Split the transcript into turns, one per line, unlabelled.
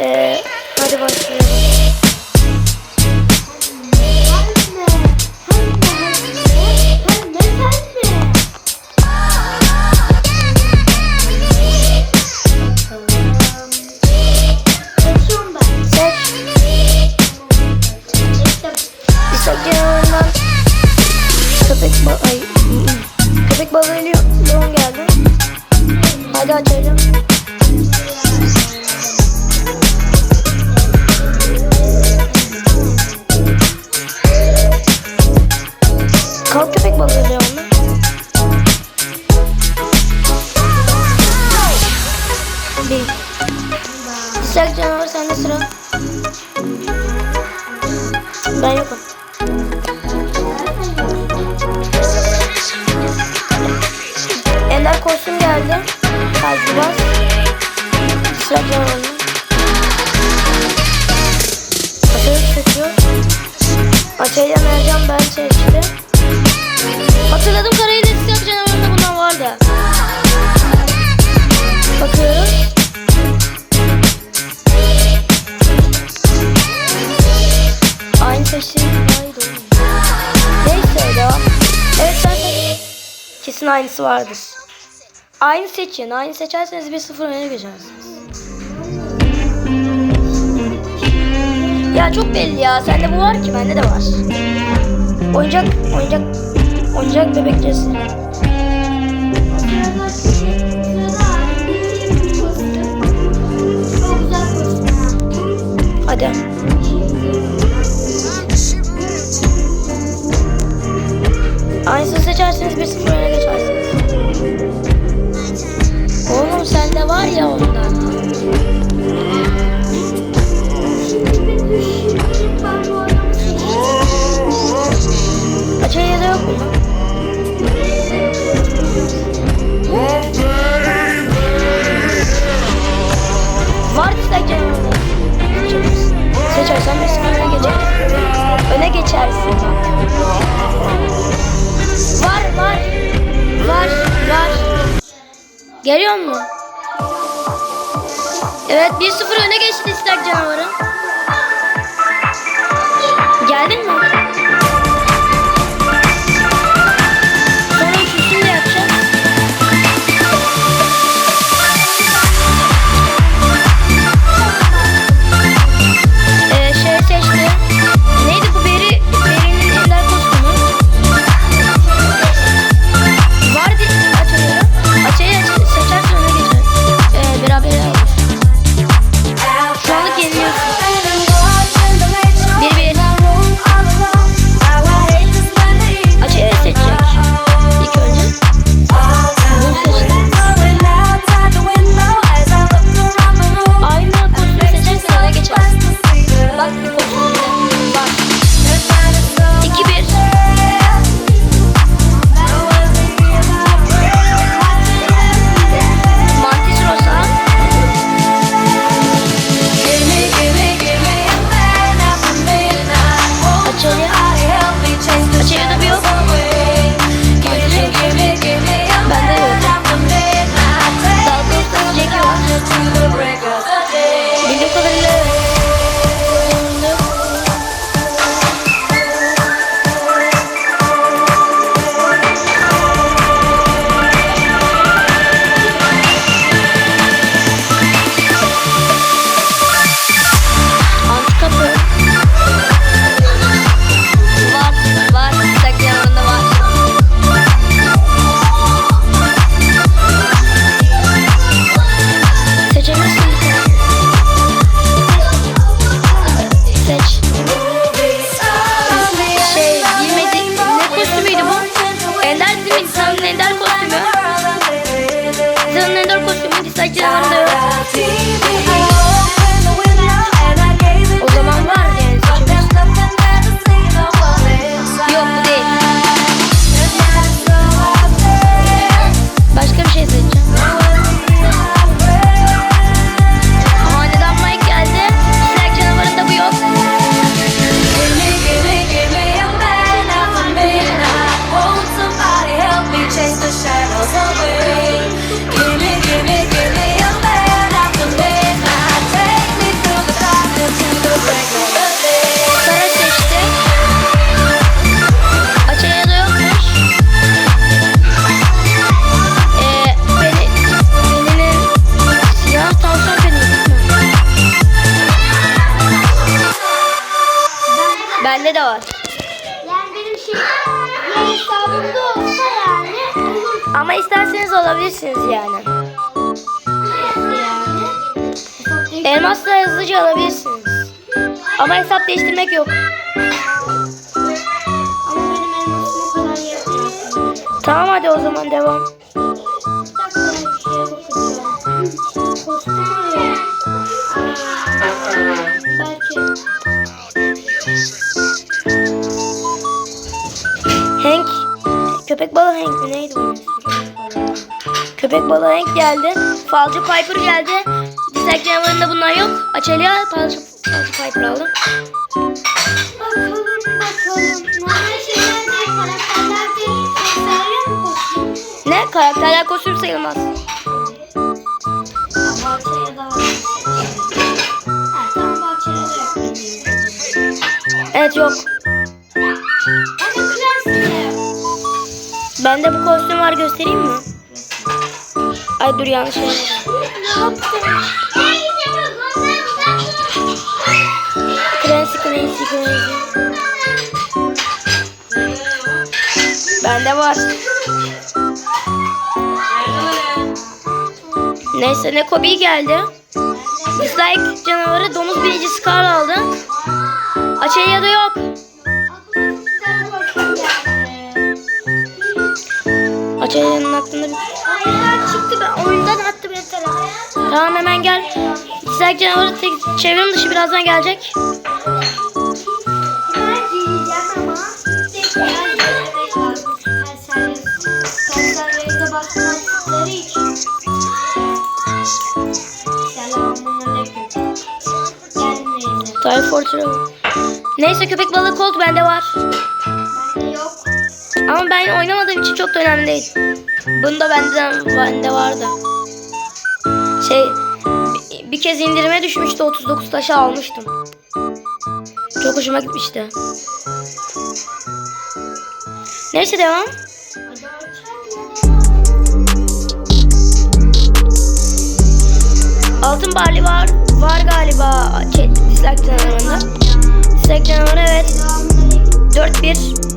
Ee, hadi başlayalım. İstek canavar sende sıra. Ben yokum. Ender kostüm geldi. Kalbi bas. Sıra canavarına. Açayı seçiyor. Açayla Mercan ben seçti. Hatırladım kesin aynısı vardır. Aynı seçin. Aynı seçerseniz 1-0 öne geçersiniz. Ya çok belli ya. Sende bu var ki bende de var. Oyuncak, oyuncak, oyuncak bebekçesi. Hadi. Aynısını seçerseniz 1-0 öne geçersiniz. Oğlum sende var ya ondan. Açaya da yok mu? Var canavarı. Seçersen bir sıfır öne geçersin. Öne geçersin bak. Geliyor mu? Evet 1-0 öne geçti istek canavarı. Bende de var.
Yani benim şey diğer hesabımda olsa yani olur
Ama isterseniz alabilirsiniz yani. Elmasla hızlıca alabilirsiniz. Ama hesap değiştirmek yok.
Ama benim elmasım o kadar yetmiyor.
Tamam hadi o zaman devam. Köpek balığı Hank mi neydi? Köpek balığı Hank geldi. Falcı Piper geldi. Dislike canavarında bunlar yok. Açelya Falcı, Falcı Piper aldı.
Bakalım bakalım.
Ne? Karakterler kostüm sayılmaz. Evet yok. Bende bu kostüm var göstereyim mi? Ay dur yanlış şey. Clancy Clancy Clancy. Bende var. Neyse ne Kobe geldi. Dislike canavarı domuz birinci Scar aldı. Açelya da yok. Tamam hemen gel. Dislike canavarı tek çevrim dışı birazdan gelecek. Travel. Neyse köpek balığı Colt bende var.
Bende yok.
Ama ben oynamadığım için çok da önemli değil. Bunda bende, bende vardı. Şey bir- kez indirime düşmüştü 39 taşı almıştım. Çok hoşuma gitmişti. Neyse devam. Altın barley var. Var galiba. Şey, dislike canavarında. Dislike canavarı evet.
Selamünaleyküm.
4-1.